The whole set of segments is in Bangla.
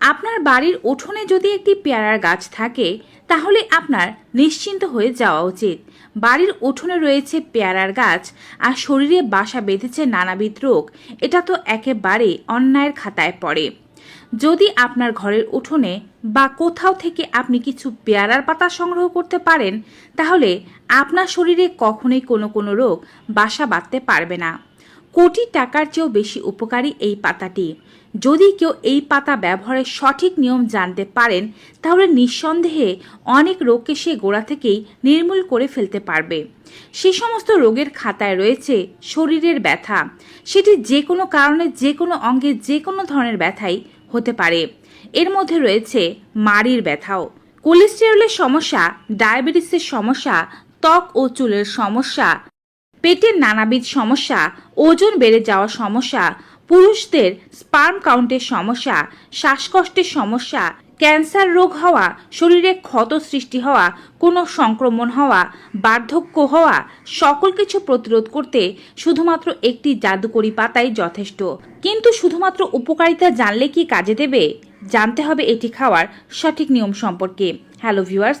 আপনার বাড়ির উঠোনে যদি একটি পেয়ারার গাছ থাকে, তাহলে আপনার নিশ্চিন্ত হয়ে যাওয়া উচিত। বাড়ির উঠোনে রয়েছে পেয়ারার গাছ আর শরীরে বাসা বেঁধেছে নানাবিধ রোগ। এটা তো একেবারে অন্যায়ের খাতায় পড়ে। যদি আপনার ঘরের উঠোনে বা কোথাও থেকে আপনি কিছু পেয়ারার পাতা সংগ্রহ করতে পারেন, তাহলে আপনার শরীরে কখনোই কোনো কোনো রোগ বাসা বাঁধতে পারবে না। কোটি টাকার চেয়েও বেশি উপকারী এই পাতাটি। যদি কেউ এই পাতা ব্যবহারের সঠিক নিয়ম জানতে পারেন, তাহলে নিঃসন্দেহে অনেক রোগকে সে গোড়া থেকেই নির্মূল করে ফেলতে পারবে। সে সমস্ত রোগের খাতায় রয়েছে শরীরের ব্যথা। সেটি যে কোনো কারণে যে কোনো অঙ্গে যে কোনো ধরনের ব্যথাই হতে পারে। এর মধ্যে রয়েছে মাড়ির ব্যথাও। কোলেস্টেরলের সমস্যা, ডায়াবেটিসের সমস্যা, ত্বক ও চুলের সমস্যা পেটের নানাবিধ সমস্যা, ওজন বেড়ে যাওয়া সমস্যা, পুরুষদের স্পার্ম কাউন্টের সমস্যা, শ্বাসকষ্টের সমস্যা ক্যান্সার রোগ হওয়া, শরীরে ক্ষত সৃষ্টি হওয়া, কোনো সংক্রমণ হওয়া, বার্ধক্য হওয়া, সকল কিছু প্রতিরোধ করতে শুধুমাত্র একটি জাদুকরি পাতাই যথেষ্ট। কিন্তু শুধুমাত্র উপকারিতা জানলে কি কাজে দেবে? জানতে হবে এটি খাওয়ার সঠিক নিয়ম সম্পর্কে। Hello viewers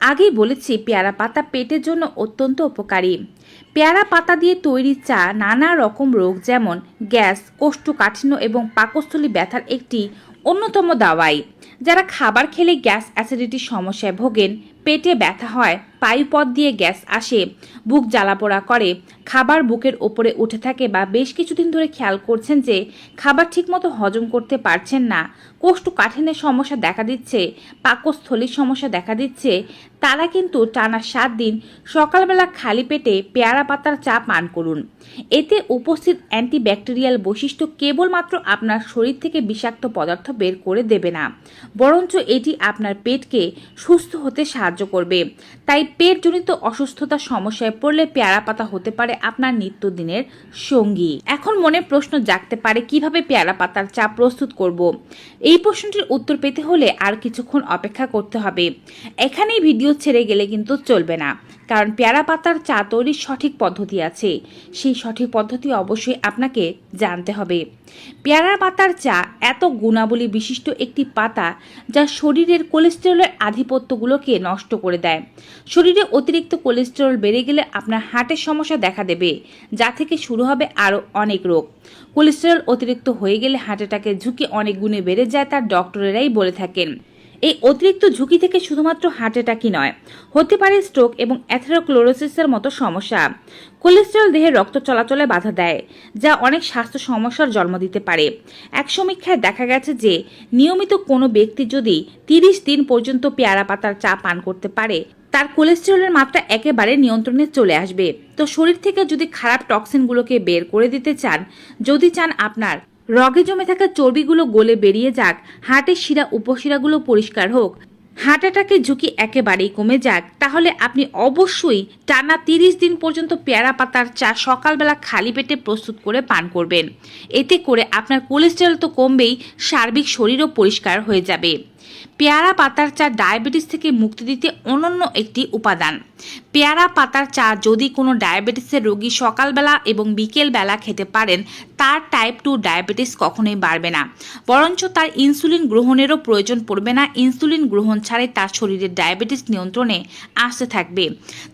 আগেই বলেছি পেয়ারা পাতা পেটের জন্য অত্যন্ত উপকারী। পেয়ারা পাতা দিয়ে তৈরি চা নানা রকম রোগ যেমন গ্যাস, কোষ্ঠকাঠিন্য এবং পাকস্থলী ব্যথার একটি অন্যতম দাওয়াই। যারা খাবার খেলে গ্যাস অ্যাসিডিটির সমস্যায় ভোগেন, পেটে ব্যথা হয় পায়ুপথ দিয়ে গ্যাস আসে, বুক জ্বালাপোড়া করে। খাবার বুকের ওপরে উঠে থাকে বা বেশ কিছুদিন ধরে খেয়াল করছেন যে খাবার ঠিকমতো হজম করতে পারছেন না। কোষ্ঠকাঠিন্যের সমস্যা দেখা দিচ্ছে, পাকস্থলীর সমস্যা দেখা দিচ্ছে। তারা কিন্তু টানা সাত দিন সকালবেলা খালি পেটে পেয়ারা পাতার চা পান করুন। এতে উপস্থিত অ্যান্টিব্যাকটেরিয়াল বৈশিষ্ট্য কেবলমাত্র আপনার শরীর থেকে বিষাক্ত পদার্থ বের করে দেবে না, বরঞ্চ এটি আপনার পেটকে সুস্থ হতে সাহায্য করবে। তাই পেটজনিত অসুস্থতার সমস্যায় পড়লে পেয়ারা পাতা হতে পারে আপনার নিত্যদিনের সঙ্গী। এখন মনে প্রশ্ন জাগতে পারে, কীভাবে পেয়ারা পাতার চা প্রস্তুত করব? এই প্রশ্নটির উত্তর পেতে হলে আর কিছুক্ষণ অপেক্ষা করতে হবে। এখানেই ভিডিও ছেড়ে গেলে কিন্তু চলবে না। কারণ পেয়ারা পাতার চা তৈরির সঠিক পদ্ধতি আছে। সেই সঠিক পদ্ধতি অবশ্যই আপনাকে জানতে হবে। পেয়ারা পাতার চা এত গুণাবলী বিশিষ্ট একটি পাতা যা শরীরের কোলেস্টেরলের আধিপত্যগুলোকে নষ্ট করে দেয়। শরীরে অতিরিক্ত কোলেস্টেরল বেড়ে গেলে আপনার হার্টের সমস্যা দেখা দেবে, যা থেকে শুরু হবে আরও অনেক রোগ। কোলেস্টেরল অতিরিক্ত হয়ে গেলে হার্ট অ্যাটাকের ঝুঁকি অনেক গুণে বেড়ে যায় তার ডক্টরেরাই বলে থাকেন। এই অতিরিক্ত ঝুঁকি থেকে শুধুমাত্র হার্ট অ্যাটাকই নয়, হতে পারে স্ট্রোক এবং অ্যাথেরোক্লোরোসিসের মতো সমস্যা। কোলেস্টেরল দেহে রক্ত চলাচলে বাধা দেয়, যা অনেক স্বাস্থ্য সমস্যার জন্ম দিতে পারে। এক সমীক্ষায় দেখা গেছে যে, নিয়মিত কোনো ব্যক্তি যদি তিরিশ দিন পর্যন্ত পেয়ারা পাতার চা পান করতে পারে, তার কোলেস্টেরলের মাত্রা একেবারে নিয়ন্ত্রণে চলে আসবে। তো শরীর থেকে যদি খারাপ টক্সিনগুলোকে বের করে দিতে চান, যদি চান আপনার রগে জমে থাকা চর্বিগুলো গলে বেরিয়ে যাক, হাটের শিরা উপশিরাগুলো পরিষ্কার হোক। হার্ট অ্যাটাকের ঝুঁকি একেবারেই কমে যাক। তাহলে আপনি অবশ্যই টানা তিরিশ দিন পর্যন্ত পেয়ারা পাতার চা সকালবেলা খালি পেটে প্রস্তুত করে পান করবেন। এতে করে আপনার কোলেস্টেরল তো কমবেই, সার্বিক শরীরও পরিষ্কার হয়ে যাবে। পেয়ারা পাতার চা ডায়াবেটিস থেকে মুক্তি দিতে অনন্য একটি উপাদান। পেয়ারা পাতার চা যদি কোনো ডায়াবেটিসের রোগী সকালবেলা এবং বিকেলবেলা খেতে পারেন, তার টাইপ টু ডায়াবেটিস কখনোই বাড়বে না। বরঞ্চ তার ইনসুলিন গ্রহণেরও প্রয়োজন পড়বে না। ইনসুলিন গ্রহণ ছাড়াই তার শরীরের ডায়াবেটিস নিয়ন্ত্রণে আসতে থাকবে।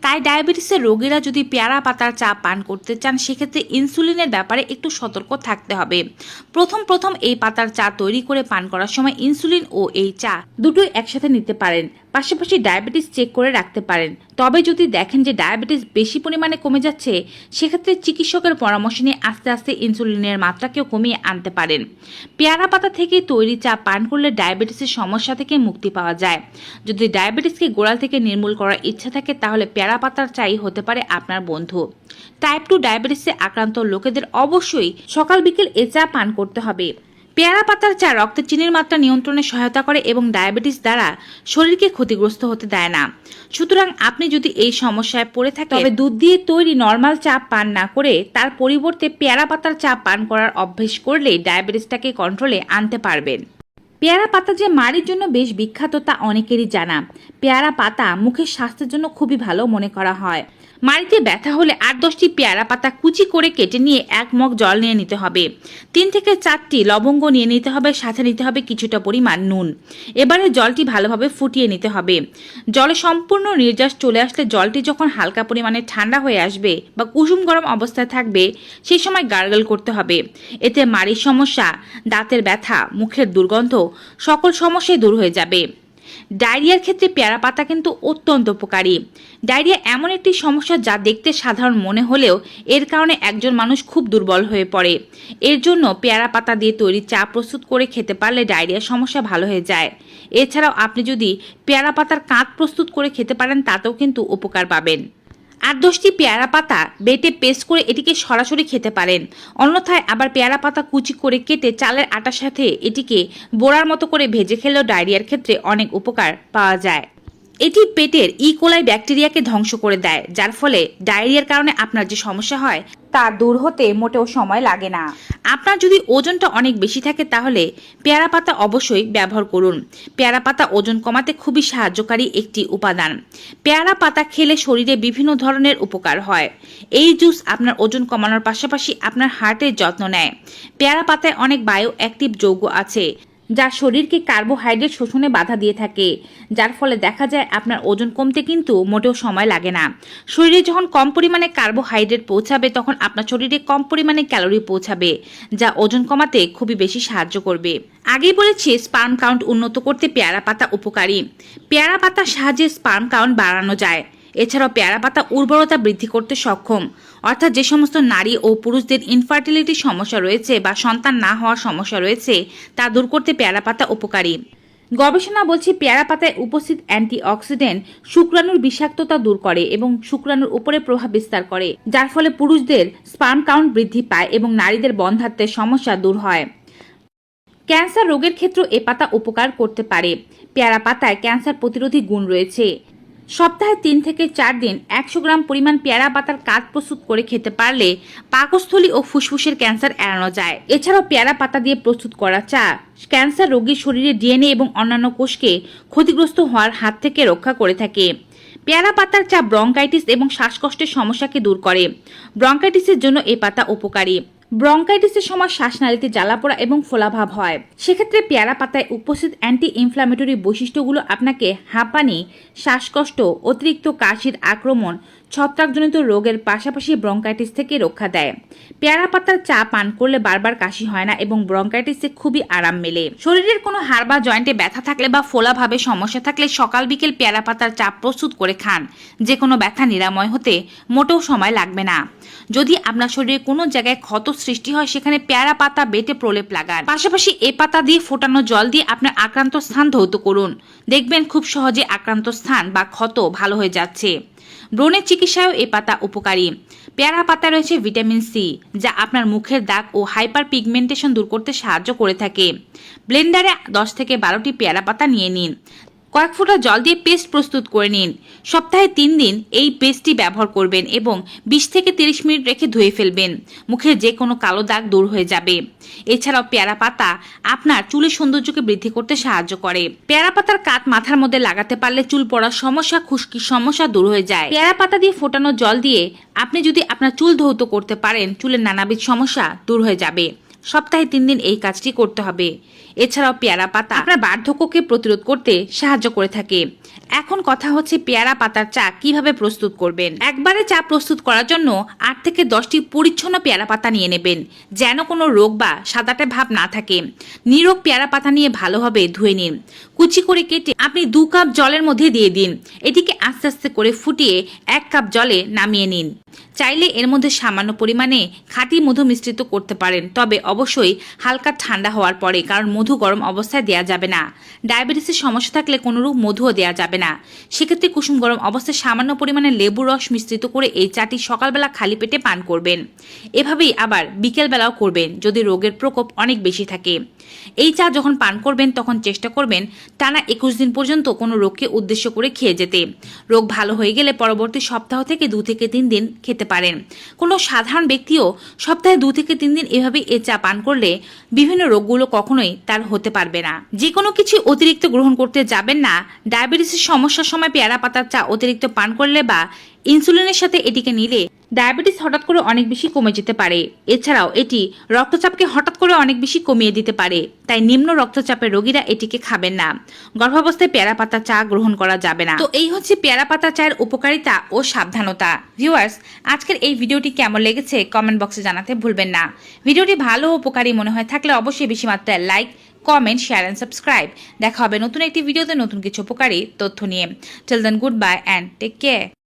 তাই ডায়াবেটিসের রোগীরা যদি পেয়ারা পাতার চা পান করতে চান, সেক্ষেত্রে ইনসুলিনের ব্যাপারে একটু সতর্ক থাকতে হবে। প্রথম প্রথম এই পাতার চা তৈরি করে পান করার সময় ইনসুলিন ও এই চা দুটোই একসাথে নিতে পারেন। পাশাপাশি ডায়াবেটিস চেক করে রাখতে পারেন। তবে যদি দেখেন যে ডায়াবেটিস বেশি পরিমাণে কমে যাচ্ছে, সেক্ষেত্রে চিকিৎসকের পরামর্শ নিয়ে আস্তে আস্তে ইনসুলিনের মাত্রাকেও কমিয়ে আনতে পারেন। পেয়ারা পাতা থেকে তৈরি চা পান করলে ডায়াবেটিসের সমস্যা থেকে মুক্তি পাওয়া যায়। যদি ডায়াবেটিসকে গোড়াল থেকে নির্মূল করার ইচ্ছা থাকে, তাহলে পেয়ারা পাতার চাই হতে পারে আপনার বন্ধু। টাইপ টু ডায়াবেটিসে আক্রান্ত লোকেদের অবশ্যই সকাল বিকেল এ চা পান করতে হবে। পেয়ারা পাতার চা রক্তে চিনির মাত্রা নিয়ন্ত্রণে সহায়তা করে এবং ডায়াবেটিস দ্বারা শরীরকে ক্ষতিগ্রস্ত হতে দেয় না। সুতরাং আপনি যদি এই সমস্যায় পড়ে থাকেন, তবে দুধ দিয়ে তৈরি নর্মাল চা পান না করে তার পরিবর্তে পেয়ারা পাতার চা পান করার অভ্যেস করলে ডায়াবেটিসটাকে কন্ট্রোলে আনতে পারবেন। পেয়ারা পাতা যে মাড়ির জন্য বেশ বিখ্যাত তা অনেকেরই জানা। পেয়ারা পাতা মুখের স্বাস্থ্যের জন্য খুবই ভালো মনে করা হয়। মাড়িতে ব্যথা হলে আট দশটি পেয়ারা পাতা কুচি করে কেটে নিয়ে এক মগ জল নিয়ে নিতে হবে। তিন থেকে চারটি লবঙ্গ নিয়ে নিতে হবে, সাথে নিতে হবে কিছুটা পরিমাণ নুন। এবারে জলটি ভালোভাবে ফুটিয়ে নিতে হবে। জলে সম্পূর্ণ নির্যাস চলে আসলে জলটি যখন হালকা পরিমাণে ঠান্ডা হয়ে আসবে বা কুসুম গরম অবস্থায় থাকবে সেই সময় গার্গল করতে হবে। এতে মাড়ির সমস্যা, দাঁতের ব্যথা, মুখের দুর্গন্ধ, সকল সমস্যাই দূর হয়ে যাবে। ডায়রিয়ার ক্ষেত্রে পেয়ারা পাতা কিন্তু অত্যন্ত উপকারী। ডায়রিয়া এমন একটি সমস্যা যা দেখতে সাধারণ মনে হলেও এর কারণে একজন মানুষ খুব দুর্বল হয়ে পড়ে। এর জন্য পেয়ারা পাতা দিয়ে তৈরি চা প্রস্তুত করে খেতে পারলে ডায়রিয়ার সমস্যা ভালো হয়ে যায়। এছাড়াও আপনি যদি পেয়ারা পাতার কাঁধ প্রস্তুত করে খেতে পারেন, তাতেও কিন্তু উপকার পাবেন। আট দশটি পেয়ারা পাতা বেটে পেস্ট করে এটিকে সরাসরি খেতে পারেন। অন্যথায় আবার পেয়ারা পাতা কুচি করে কেটে চালের আটার সাথে এটিকে বোড়ার মতো করে ভেজে খেলেও ডায়রিয়ার ক্ষেত্রে অনেক উপকার পাওয়া যায়। এটি পেটের ইকোলাই ব্যাকটেরিয়াকে ধ্বংস করে দেয়, যার ফলে ডায়রিয়ার কারণে আপনার যে সমস্যা হয়, তা দূর হতে মোটেও সময় লাগে না। আপনার যদি ওজনটা অনেক বেশি থাকে তাহলে পেয়ারা পাতা অবশ্যই ব্যবহার করুন। পেয়ারা পাতা ওজন কমাতে খুবই সাহায্যকারী একটি উপাদান। পেয়ারা পাতা খেলে শরীরে বিভিন্ন ধরনের উপকার হয়। এই জুস আপনার ওজন কমানোর পাশাপাশি আপনার হার্টের যত্ন নেয়। পেয়ারা পাতায় অনেক বায়ো অ্যাক্টিভ যৌগ আছে। যা শরীরকে কার্বোহাইড্রেট শোষণে বাধা দিয়ে থাকে, যার ফলে দেখা যায় আপনার ওজন কমতে কিন্তু মোটেও সময় লাগে না। শরীরে যখন কম পরিমাণে কার্বোহাইড্রেট পৌঁছাবে, তখন আপনার শরীরে কম পরিমাণে ক্যালোরি পৌঁছাবে, যা ওজন কমাতে খুবই বেশি সাহায্য করবে। আগেই বলেছি, স্পার্ম কাউন্ট উন্নত করতে পেয়ারা পাতা উপকারী। পেয়ারা পাতার সাহায্যে স্পার্ম কাউন্ট বাড়ানো যায়। এছাড়াও পেয়ারা পাতা উর্বরতা বৃদ্ধি করতে সক্ষম। অর্থাৎ যে সমস্ত নারী ও পুরুষদের ইনফার্টিলিটির সমস্যা রয়েছে বা সন্তান না হওয়ার সমস্যা রয়েছে, তা দূর করতে পেয়ারা পাতা উপকারী। গবেষণা বলছে পেয়ারা পাতায় উপস্থিত অ্যান্টিঅক্সিডেন্ট শুক্রাণুর বিষাক্ততা দূর করে এবং শুক্রাণুর উপরে প্রভাব বিস্তার করে, যার ফলে পুরুষদের স্পার্ম কাউন্ট বৃদ্ধি পায় এবং নারীদের বন্ধাত্বের সমস্যা দূর হয়। ক্যান্সার রোগের ক্ষেত্রেও এ পাতা উপকার করতে পারে। পেয়ারা পাতায় ক্যান্সার প্রতিরোধী গুণ রয়েছে। সপ্তাহে তিন থেকে চার দিন একশো গ্রাম পরিমাণ পেয়ারা পাতার কাঠ প্রস্তুত করে খেতে পারলে পাকস্থলী ও ফুসফুসের ক্যান্সার এড়ানো যায়। এছাড়াও পেয়ারা পাতা দিয়ে প্রস্তুত করা চা, ক্যান্সার রোগীর শরীরে ডিএনএ এবং অন্যান্য কোষকে ক্ষতিগ্রস্ত হওয়ার হাত থেকে রক্ষা করে থাকে। পেয়ারা পাতার চা ব্রঙ্কাইটিস এবং শ্বাসকষ্টের সমস্যাকে দূর করে। ব্রঙ্কাইটিসের জন্য এ পাতা উপকারী। ব্রঙ্কাইটিসের সময় শ্বাসনালীতে জ্বালা জ্বালাপোড়া এবং ফোলাভাব হয়। সেক্ষেত্রে পেয়ারা পাতায় উপস্থিত অ্যান্টি ইনফ্লামেটরি বৈশিষ্ট্যগুলো আপনাকে হাঁপানি, শ্বাসকষ্ট, অতিরিক্ত কাশির আক্রমণ ছত্রাকজনিত রোগের পাশাপাশি ব্রঙ্কাইটিস থেকে রক্ষা দেয়। পেয়ারা পাতার চা পান করলে বারবার কাশি হয় না এবং ব্রঙ্কাইটিসে খুবই আরাম মেলে। শরীরের কোনো হাড় বা জয়েন্টে ব্যথা থাকলে বা ফোলাভাবে সমস্যা থাকলে সকাল বিকেল পেয়ারা পাতার চা প্রস্তুত করে খান। যে কোনো ব্যথা নিরাময় হতে মোটেও সময় লাগবে না। যদি আপনার শরীরে কোনো জায়গায় ক্ষত সৃষ্টি হয়, সেখানে পেয়ারা পাতা বেটে প্রলেপ লাগান। পাশাপাশি এ পাতা দিয়ে ফোটানো জল দিয়ে আপনার আক্রান্ত স্থান ধৌত করুন। দেখবেন খুব সহজে আক্রান্ত স্থান বা ক্ষত ভালো হয়ে যাচ্ছে। ব্রণের চিকিৎসায়ও এ পাতা উপকারী। পেয়ারা পাতা রয়েছে ভিটামিন সি, যা আপনার মুখের দাগ ও হাইপার পিগমেন্টেশন দূর করতে সাহায্য করে থাকে। ব্লেন্ডারে দশ থেকে বারোটি পেয়ারা পাতা নিয়ে নিন। কয়েক ফোঁটা জল দিয়ে পেস্ট প্রস্তুত করে নিন। সপ্তাহে তিন দিন এই পেস্টটি ব্যবহার করবেন এবং বিশ থেকে তিরিশ মিনিট রেখে ধুয়ে ফেলবেন। মুখের যে কোনো কালো দাগ দূর হয়ে যাবে। এছাড়াও পেয়ারা পাতা আপনার চুলের সৌন্দর্যকে বৃদ্ধি করতে সাহায্য করে। পেয়ারা পাতার কাত মাথার মধ্যে লাগাতে পারলে চুল পড়ার সমস্যা, খুশকির সমস্যা দূর হয়ে যায়। পেয়ারা পাতা দিয়ে ফোটানো জল দিয়ে আপনি যদি আপনার চুল ধৌত করতে পারেন, চুলের নানাবিধ সমস্যা দূর হয়ে যাবে। সপ্তাহে তিন দিন এই কাজটি করতে হবে। এছাড়াও পেয়ারা পাতা আপনার বার্ধক্যকে প্রতিরোধ করতে সাহায্য করে থাকে। এখন কথা হচ্ছে পেয়ারা পাতার চা কীভাবে প্রস্তুত করবেন। একবারে চা প্রস্তুত করার জন্য আট থেকে দশটি পরিচ্ছন্ন পেয়ারা পাতা নিয়ে নেবেন, যেন কোনো রোগ বা সাদাটে ভাব না থাকে। নিরোগ পেয়ারা পাতা নিয়ে ভালোভাবে ধুয়ে নিন। কুচি করে কেটে আপনি দু কাপ জলের মধ্যে দিয়ে দিন। এটিকে আস্তে আস্তে করে ফুটিয়ে এক কাপ জলে নামিয়ে নিন। চাইলে এর মধ্যে সামান্য পরিমাণে খাঁটি মধু মিশ্রিত করতে পারেন। তবে অবশ্যই হালকা ঠান্ডা হওয়ার পরে, কারণ মধু গরম অবস্থায় দেওয়া যাবে না। ডায়াবেটিসের সমস্যা থাকলে কোনোরূপ মধুও দেওয়া যাবে না। সেক্ষেত্রে কুসুম গরম অবস্থায় সামান্য পরিমাণে লেবু রস মিশ্রিত করে এই চাটি সকালবেলা খালি পেটে পান করবেন। এভাবেই আবার বিকেলবেলাও করবেন, যদি রোগের প্রকোপ অনেক বেশি থাকে। এই চা যখন পান করবেন, তখন চেষ্টা করবেন টানা একুশ দিন পর্যন্ত কোনো রোগকে উদ্দেশ্য করে খেয়ে যেতে। রোগ ভালো হয়ে গেলে পরবর্তী সপ্তাহ থেকে দু থেকে তিন দিন খেতে পারেন। কোনো সাধারণ ব্যক্তিও সপ্তাহে দু থেকে তিন দিন এভাবে এ চা পান করলে বিভিন্ন রোগগুলো কখনোই তার হতে পারবে না। যে কোনো কিছু অতিরিক্ত গ্রহণ করতে যাবেন না। ডায়াবেটিসের সমস্যার সময় পেয়ারা পাতার চা অতিরিক্ত পান করলে বা ইনসুলিনের সাথে এটিকে নিলে ডায়াবেটিস হঠাৎ করে অনেক বেশি কমে যেতে পারে। এছাড়াও এটি রক্তচাপকে হঠাৎ করে অনেক বেশি কমিয়ে দিতে পারে, তাই নিম্ন রক্তচাপের রোগীরা এটিকে খাবেন না। গর্ভাবস্থায় পেয়ারা পাতা চা গ্রহণ করা যাবে না। তো এই হচ্ছে পেয়ারা পাতা চায়ের উপকারিতা ও সাবধানতা। ভিউয়ার্স, আজকের এই ভিডিওটি কেমন লেগেছে কমেন্ট বক্সে জানাতে ভুলবেন না। ভিডিওটি ভালো উপকারী মনে হয় থাকলে অবশ্যই বেশি মাত্রায় like, comment, share and subscribe. দেখা হবে নতুন একটি ভিডিওতে নতুন কিছু উপকারী তথ্য নিয়ে। Till then good bye and take care